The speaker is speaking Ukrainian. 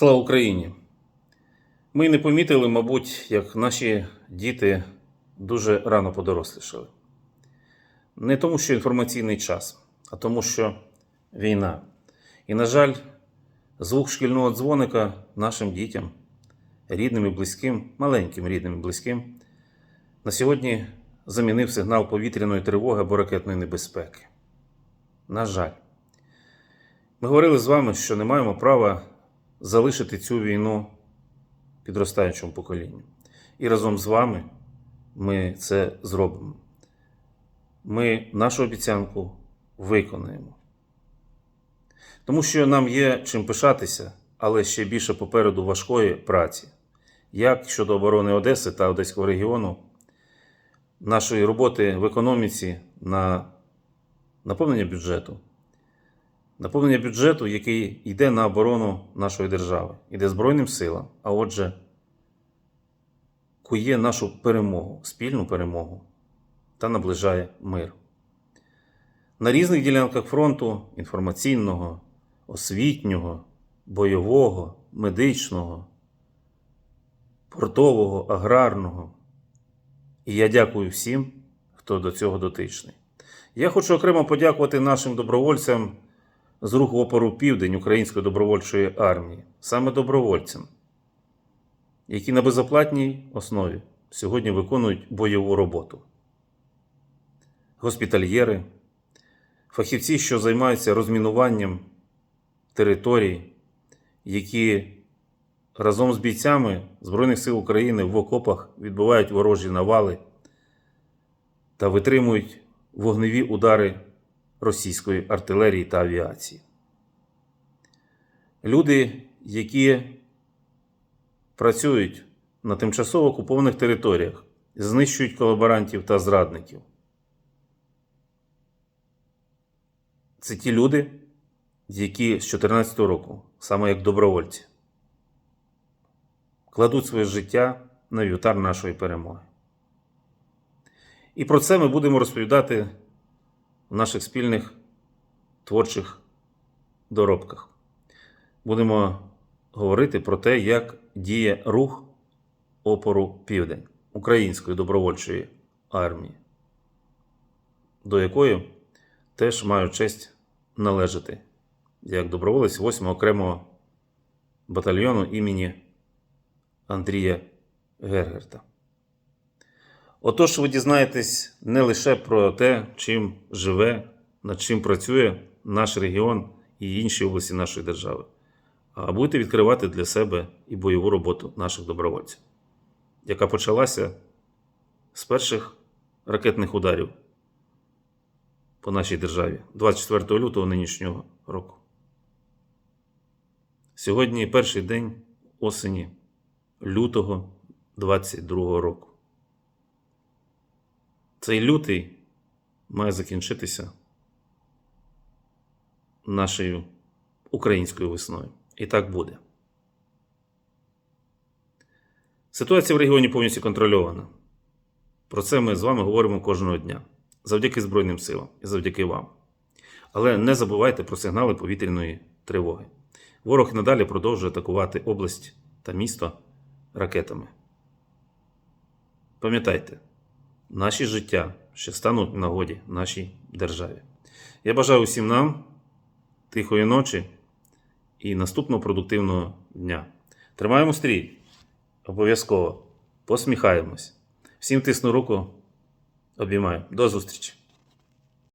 Слава Україні! Ми не помітили, мабуть, як наші діти дуже рано подорослішали. Не тому, що інформаційний час, а тому, що війна. І, на жаль, звук шкільного дзвоника нашим дітям, рідним і близьким, маленьким рідним і близьким, на сьогодні замінив сигнал повітряної тривоги або ракетної небезпеки. На жаль, ми говорили з вами, що не маємо права залишити цю війну підростаючому поколінню. І разом з вами ми це зробимо. Ми нашу обіцянку виконаємо. Тому що нам є чим пишатися, але ще більше попереду важкої праці, як щодо оборони Одеси та Одеського регіону, нашої роботи в економіці на наповнення бюджету. Наповнення бюджету, який йде на оборону нашої держави, йде Збройним силам, а отже, кує нашу перемогу, спільну перемогу та наближає мир. На різних ділянках фронту інформаційного, освітнього, бойового, медичного, портового, аграрного. І я дякую всім, хто до цього дотичний. Я хочу окремо подякувати нашим добровольцям з руху опору Південь Української добровольчої армії, саме добровольцям, які на безоплатній основі сьогодні виконують бойову роботу. Госпітальєри, фахівці, що займаються розмінуванням територій, які разом з бійцями Збройних сил України в окопах відбивають ворожі навали та витримують вогневі удари російської артилерії та авіації. Люди, які працюють на тимчасово окупованих територіях, знищують колаборантів та зрадників. Це ті люди, які з 2014 року, саме як добровольці, кладуть своє життя на вівтар нашої перемоги. І про це ми будемо розповідати в наших спільних творчих доробках. Будемо говорити про те, як діє рух опору Південь Української добровольчої армії, до якої теж маю честь належати як доброволець 8 окремого батальйону імені Андрія Гергерта. Отож, ви дізнаєтесь не лише про те, чим живе, над чим працює наш регіон і інші області нашої держави, а будете відкривати для себе і бойову роботу наших добровольців, яка почалася з перших ракетних ударів по нашій державі 24 лютого нинішнього року. Сьогодні перший день осені лютого 22 року. Цей лютий має закінчитися нашою українською весною. І так буде. Ситуація в регіоні повністю контрольована. Про це ми з вами говоримо кожного дня. Завдяки Збройним силам і завдяки вам. Але не забувайте про сигнали повітряної тривоги. Ворог надалі продовжує атакувати область та місто ракетами. Пам'ятайте, наші життя ще стануть в нагоді нашій державі. Я бажаю усім нам тихої ночі і наступного продуктивного дня. Тримаємо стрій. Обов'язково посміхаємось. Всім тисну руку. Обіймаю. До зустрічі!